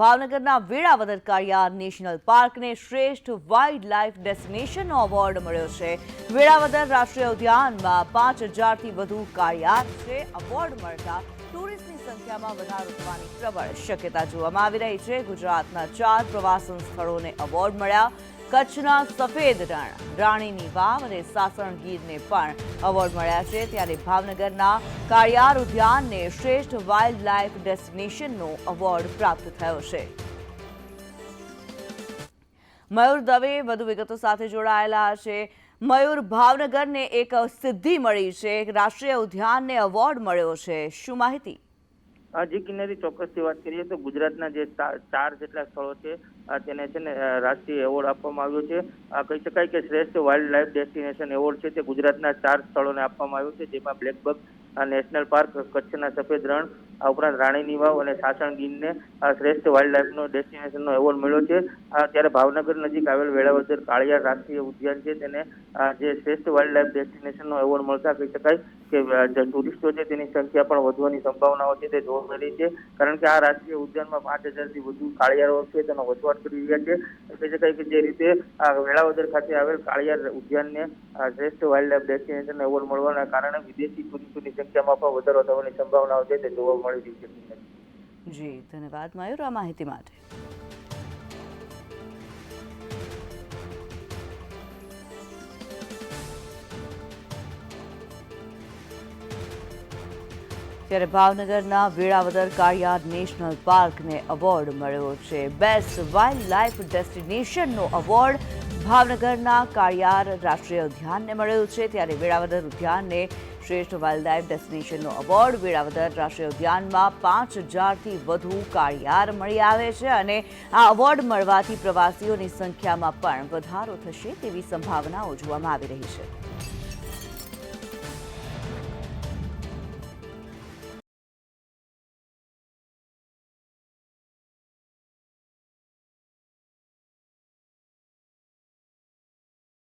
ભાવનગરના વેળાવદર કાળિયાર નેશનલ પાર્કને શ્રેષ્ઠ wild life ડેસ્ટિનેશનનો એવોર્ડ મળ્યો છે. વેળાવદર રાષ્ટ્રીય ઉદ્યાનમાં પાંચ હજારથી વધુ કાળિયાર છે એવોર્ડ મળતા ટુરિસ્ટની સંખ્યામાં વધારો થવાની પ્રબળ શક્યતા જોવામાં આવી રહી છે. ગુજરાતના ચાર પ્રવાસન સ્થળોને એવોર્ડ મળ્યા. કચ્છના સફેદ રણ, રાણીની વાવ અને સાસણગીરને પણ એવોર્ડ મળ્યા છે. ત્યારે ભાવનગરના કાળિયાર ઉદ્યાનને શ્રેષ્ઠ વાઇલ્ડ લાઇફ ડેસ્ટિનેશનનો એવોર્ડ પ્રાપ્ત થયો છે. મયુર દવે વધુ વિગતો સાથે જોડાયેલા છે. મયુર, ભાવનગરને એક સિદ્ધિ મળી છે. રાષ્ટ્રીય ઉદ્યાનને એવોર્ડ મળ્યો છે. શું માહિતી? જી કિન્નરી ચોક્કસથી વાત કરીએ તો ગુજરાતના જે ચાર જેટલા સ્થળો છે તેને છે ને રાષ્ટ્રીય એવોર્ડ આપવામાં આવ્યો છે. કહી શકાય કે શ્રેષ્ઠ વાઇલ્ડ લાઇફ ડેસ્ટિનેશન એવોર્ડ છે તે ગુજરાતના ચાર સ્થળોને આપવામાં આવ્યો છે, જેમાં બ્લેકબક નેશનલ પાર્ક, કચ્છના સફેદ રણ, આ ઉપરાંત રાણીની વાવ અને સાસણ ગીરને શ્રેષ્ઠ વાઇલ્ડ લાઇફનો ડેસ્ટિનેશનનો એવોર્ડ મળ્યો છે. ત્યારે ભાવનગર નજીક આવેલ વેળાવદર કાળિયાર રાષ્ટ્રીય ઉદ્યાન છે, તેને જે શ્રેષ્ઠ વાઇલ્ડ લાઇફ ડેસ્ટિનેશનનો એવોર્ડ મળતા કહી શકાય. કે ટુરિસ્ટો છે તેની સંખ્યા પણ વધવાની સંભાવનાઓ છે, તે જોવા મળી છે. કારણ કે આ રાષ્ટ્રીય ઉદ્યાનમાં પાંચ હજારથી વધુ કાળિયારો છે, તેનો વસવાટ કરી રહ્યા છે. કહી કે જે રીતે આ વેળાવદર ખાતે આવેલ કાળિયાર ઉદ્યાનને શ્રેષ્ઠ વાઇલ્ડ લાઇફ ડેસ્ટિનેશન એવોર્ડ મળવાના કારણે વિદેશી ટુરિસ્ટોની સંખ્યામાં પણ વધારો થવાની સંભાવનાઓ છે, તે જોવા મળી રહી છે. જી, ધન્યવાદ. મયુર, આ માહિતી માટે. ત્યારે ભાવનગરના વેળાવદર કાળિયાર નેશનલ પાર્કને એવોર્ડ મળ્યો છે. બેસ્ટ વાઇલ્ડ લાઇફ ડેસ્ટિનેશનનો એવોર્ડ ભાવનગરના કાળિયાર રાષ્ટ્રીય ઉદ્યાનને મળ્યો છે. ત્યારે વેળાવદર ઉદ્યાનને શ્રેષ્ઠ વાઇલ્ડ લાઇફ ડેસ્ટિનેશનનો એવોર્ડ વેળાવદર રાષ્ટ્રીય ઉદ્યાનમાં પાંચ હજારથી વધુ કાળિયાર મળી આવે છે અને આ એવોર્ડ મળવાથી પ્રવાસીઓની સંખ્યામાં પણ વધારો થશે તેવી સંભાવનાઓ જોવામાં આવી રહી છે.